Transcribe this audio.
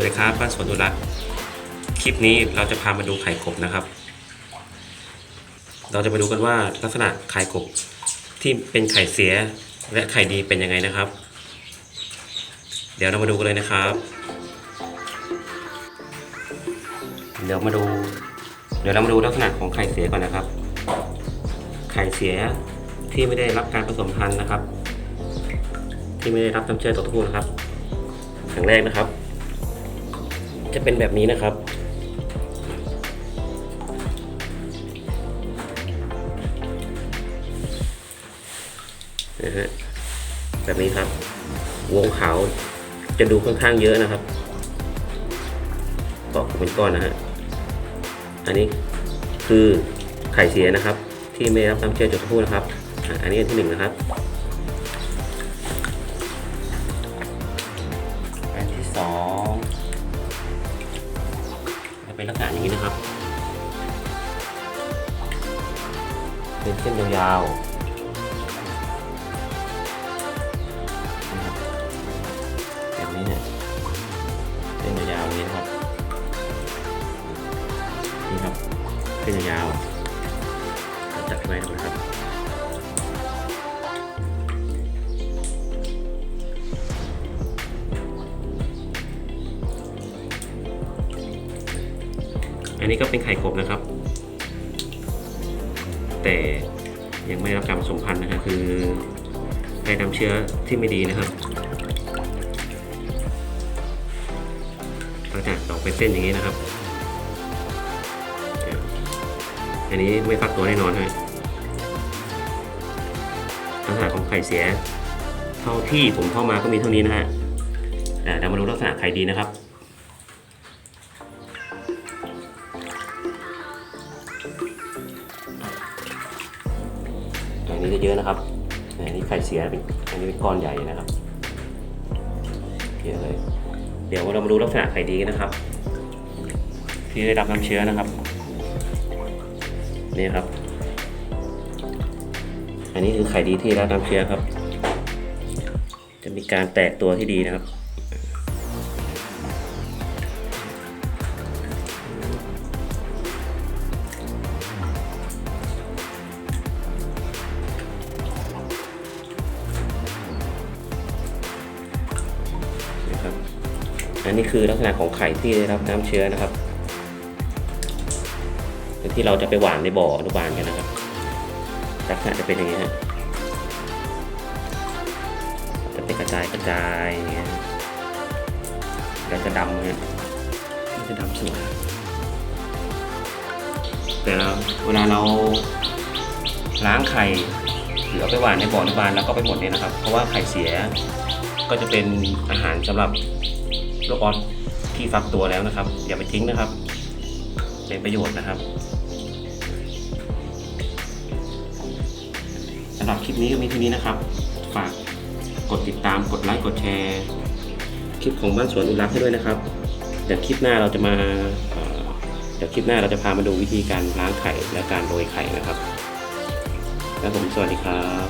วัสดีครับบ้านสวนดุรักษ์คลิปนี้เราจะพามาดูไข่กบนะครับ เราจะมาดูกันว่าลักษณะไข่กบที่เป็นไข่เสียและไข่ดีเป็นยังไงนะครับ เดี๋ยวเรามาดูกันเลยนะครับ เดี๋ยวมาดู เดี๋ยวเรามาดูลักษณะของไข่เสียก่อนนะครับ ไข่เสียที่ไม่ได้รับการผสมพันธุ์นะครับ ที่ไม่ได้รับน้ำเชื้อตัวผู้นะครับอย่างแรกนะครับ จะเป็นแบบนี้นะครับ นะฮะ แบบนี้ครับ วงขาวจะดูค่อนข้างเยอะนะครับเกาะเป็นก้อนนะฮะ อันนี้คือไข่เสียนะครับ ที่ไม่รับน้ำเชื้อจากตัวผู้นะครับ อันนี้อันที่หนึ่งนะครับ อันที่สอง เป็นลักษณะอย่างนี้นะครับ เป็นเส้นยาวๆนะครับแบบนี้เนี่ยเส้นยาวๆนี้นะครับนี่ครับเส้นยาวจัดไว้นะครับ อันนี้ก็เป็นไข่กบนะครับ แต่ยังไม่รับการผสมพันธุ์นะครับคือได้นำเชื้อที่ไม่ดีนะครับหลังจากออกเป็นเส้นอย่างนี้นะครับ อันนี้ไม่ฟักตัวแน่นอนฮะลักษณะของไข่เสีย เท่าที่ผมเข้ามาก็มีเท่านี้นะฮะเดี๋ยวมาดูลักษณะไข่ดีนะครับ อันนี้จะเยอะนะครับอันนี้ไข่เสียเป็นอันนี้เป็นก้อนใหญ่นะครับเยอะเลย เดี๋ยวเรามาดูลักษณะไข่ดีกันนะครับ ที่ได้รับน้ำเชื้อนะครับ นี่ครับ อันนี้คือไข่ดีที่ได้รับน้ำเชื้อครับ จะมีการแตกตัวที่ดีนะครับนะครับ อันนี้คือลักษณะของไข่ที่ได้รับน้ำเชื้อนะครับที่เราจะไปหว่านในบ่ออนุบาลกันนะครับ ลักษณะจะเป็นอย่างนี้ฮะจะเป็นกระจายกระจายอย่างเงี้ยแล้วจะดำเนี่ยจะดำสวยแต่เวลาเราล้างไข่หรือเอาไปหว่านในบ่ออนุบาลแล้วก็ไปหมดเนี่ยนะครับ เพราะว่าไข่เสียก็จะเป็นอาหารสำหรับ โรคออสที่ฟักตัวแล้วนะครับ อย่าไปทิ้งนะครับ เป็นประโยชน์นะครับสำหรับคลิปนี้ก็มีเท่านี้นะครับ ฝากกดติดตามกดไลค์กดแชร์ คลิปของบ้านสวนอุรักษ์ให้ด้วยนะครับเดี๋ยวคลิปหน้าเราจะมาเอ่อเดี๋ยวคลิปหน้าเราจะพามาดูวิธีการล้างไข่และการโรยไข่นะครับ แล้วผมสวัสดีครับ